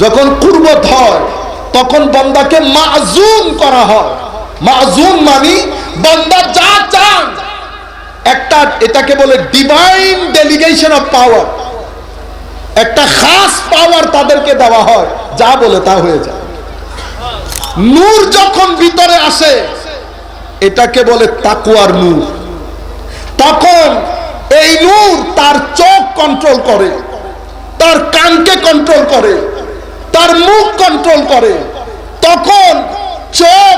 যখন কুরবত হয় তখন বান্দাকে মাজুন করা হয়। মাজুন মানি বান্দা যা চান। একটা এটাকে বলে ডিভাইন ডেলিগেশন অফ পাওয়ার একটা খাস পাওয়ার তাদেরকে দেওয়া হয়। যা বলে তা হয়ে যায়। নূর যখন ভিতরে আসে, এটাকে বলে তাকুয়ার নূর। তখন এই নূর তার চোখ কন্ট্রোল করে, তার কানকে কন্ট্রোল করে। তার মুখ কন্ট্রোল করে। তখন চোখ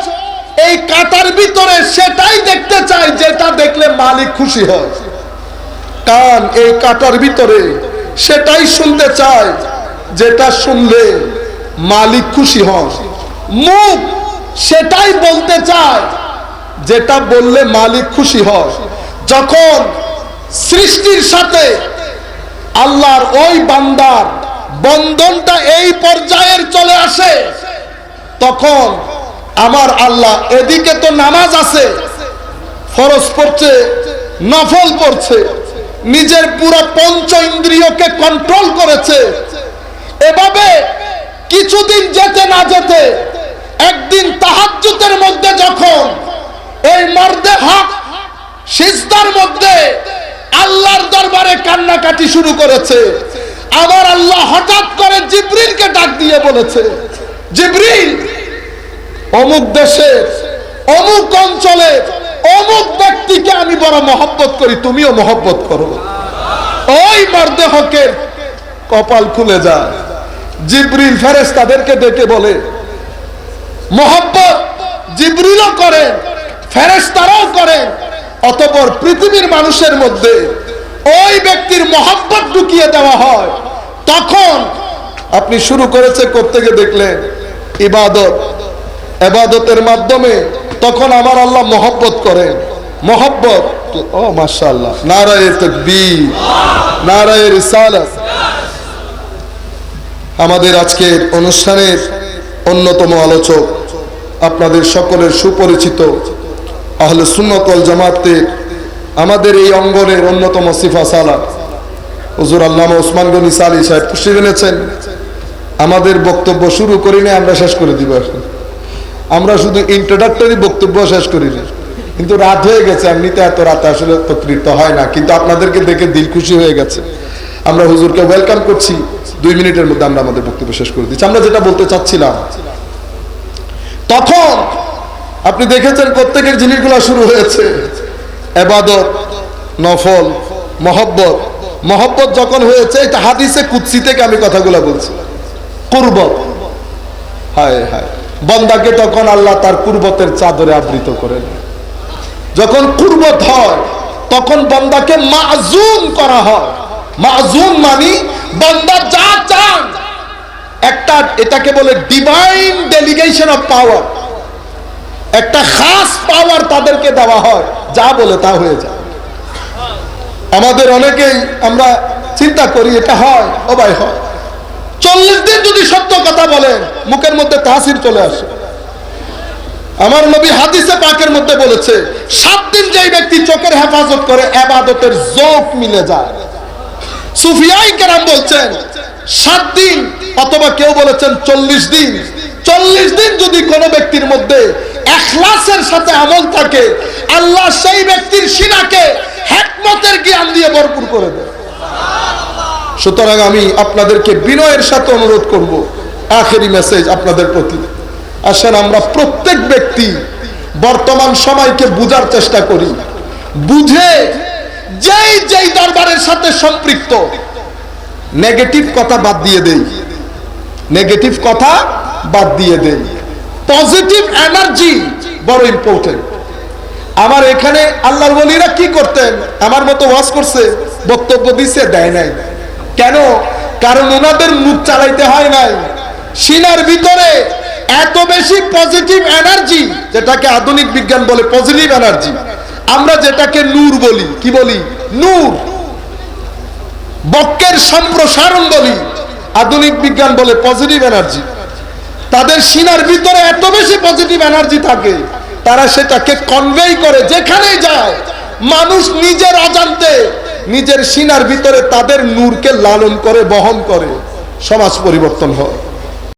এই কাতার ভিতরে সেটাই দেখতে চায় যেটা দেখলে মালিক খুশি হয়। কান এই কাটার ভিতরে সেটাই শুনতে চায় যেটা শুনলে মালিক খুশি হন। মুখ সেটাই বলতে চায় যেটা বললে মালিক খুশি হয় যখন সৃষ্টির সাথে আল্লাহর ওই বান্দার বন্ধনটা এই পর্যায়ের চলে আসে, তখন আমার আল্লাহ এদিকে তো নামাজ আছে, ফরজ পড়ছে, নফল পড়ছে, নিজের পুরো পঞ্চ ইন্দ্রিয়কে কন্ট্রোল করেছে। এভাবে কিছুদিন যেতে না যেতে, একদিন তাহাজ্জুদের মধ্যে যখন এই মর্দে হক সিজদার মধ্যে আল্লাহর দরবারে কান্নাকাটি শুরু করেছে আমার আল্লাহ হঠাৎ করে জিব্রিলকে ডাক দিয়ে বলেছে, জিব্রিল, অমুক দেশের অমুক অঞ্চলে, অমুক ব্যক্তিকে আমি বড় মহব্বত করি, তুমিও মহব্বত করো। ওই মর্দে হকের কপাল খুলে যায়। জিব্রিল ফেরেস তাদেরকে ডেকে বলে, মহব্বত জিব্রিলও করেন ফেরেস্তারাও করেন, অতপর পৃথিবীর মানুষের মধ্যে ওই ব্যক্তির মহব্বত ঢুকিয়ে দেওয়া হয়। তখন আপনি শুরু করেছে করতে গিয়ে দেখলেন? ইবাদত। এবাদতের মাধ্যমে তখন আমার আল্লাহ মহব্বত করেন। মহব্বত? ও, মাশাআল্লাহ। নারায়ে তাকবীর। নারায়ে রিসালাত। আমাদের আজকের অনুষ্ঠানের অন্যতম আলোচক আপনাদের সকলের সুপরিচিত আহলে সুন্নতল জামাতের আমাদের এই অঙ্গনের অন্যতম সিফা সালাত হুজুর আল্লামা ওসমান গনি সালি সাহেব খুশি এনেছেন। আমাদের বক্তব্য শুরু করিনি আমরা শেষ করে দিব আমরা শুধু ইন্ট্রোডাক্টরি বক্তব্য শেষ করি না কিন্তু রাত হয়ে গেছে এমনিতে এত রাতে আসলে তৃপ্ত হয় না। কিন্তু আপনাদেরকে দেখে দিল খুশি হয়ে গেছে। আমরা হুজুরকে ওয়েলকাম করছি। দুই মিনিটের মধ্যে আমরা আমাদের বক্তব্য শেষ করে দিচ্ছি। আমরা যেটা বলতে চাচ্ছিলাম, তখন আপনি দেখেছেন প্রত্যেকের জিনিসগুলো শুরু হয়েছে। এবাদত, নফল, মহব্বত। মহব্বত যখন হয়েছে, এটা হাদিসে কুৎসি থেকে আমি কথাগুলো বলছি। কুরবত। হায় হায়। বন্দাকে তখন আল্লাহ তার কুরবতের চাদরে আবৃত করেন যখন কুরবত হয়, তখন বন্দাকে মাজুন করা হয়। মাজুন মানি বন্দা যা চান। একটা এটাকে বলে ডিভাইন ডেলিগেশন অফ পাওয়ার একটা খাস পাওয়ার তাদেরকে দেওয়া হয়। যা বলে তা হয়ে যায়। আমাদের অনেকেই আমরা চিন্তা করি, এটা হয় ও ভাই হয়। চল্লিশ দিন যদি সত্য কথা বলেন, মুখের মধ্যে তাসির চলে আসে। আমার নবী হাদিসে পাকের মধ্যে বলেছে, সাত দিন যেই ব্যক্তি চোখের হেফাজত করে, এবাদতের জোক মিলে যায়। সুফিয়াই কেরাম বলছেন, সাত দিন, অথবা কেউ বলেছেন চল্লিশ দিন। চল্লিশ দিন যদি কোনো ব্যক্তির মধ্যে এখলাসের সাথে আমল থাকে, আল্লাহ সেই ব্যক্তির সিনাকে হ্যাকমতের জ্ঞান দিয়ে ভরপুর করে দেয়। সুতরাং আমি আপনাদেরকে বিনয়ের সাথে অনুরোধ করব, আখেরি মেসেজ আপনাদের প্রতি। আসেন, আমরা প্রত্যেক ব্যক্তি বর্তমান সময়কে বুঝার চেষ্টা করি। বুঝে যেই যেই দরবারের সাথে সম্পৃক্ত, নেগেটিভ কথা বাদ দিয়ে দেই। নেগেটিভ কথা বাদ দিয়ে দেই। পজিটিভ এনার্জি বড় ইম্পর্টেন্ট আমার এখানে আল্লাহর বলিরা কি করতেন? আমার মতো ওয়াজ করছে, বক্তব্য দিছে, দেয় নাই। কেন? কারণ ওনাদের মুখ চালাইতে হয় নাই। সিনার ভিতরে এত বেশি পজিটিভ এনার্জি যেটাকে আধুনিক বিজ্ঞান বলে পজিটিভ এনার্জি আমরা যেটাকে নূর বলি, কি বলি? নূর। বক্কের সম্প্রসারণ বলি, আধুনিক বিজ্ঞান বলে পজিটিভ এনার্জি তাদের সিনার ভিতরে এত বেশি পজিটিভ এনার্জি থাকে, তারা সেটাকে কনভেই করে যেখানেই যায়। মানুষ নিজের অজান্তে নিজের সিনার ভিতরে তাদের নূরকে লালন করে, বহন করে। সমাজ পরিবর্তন হয়।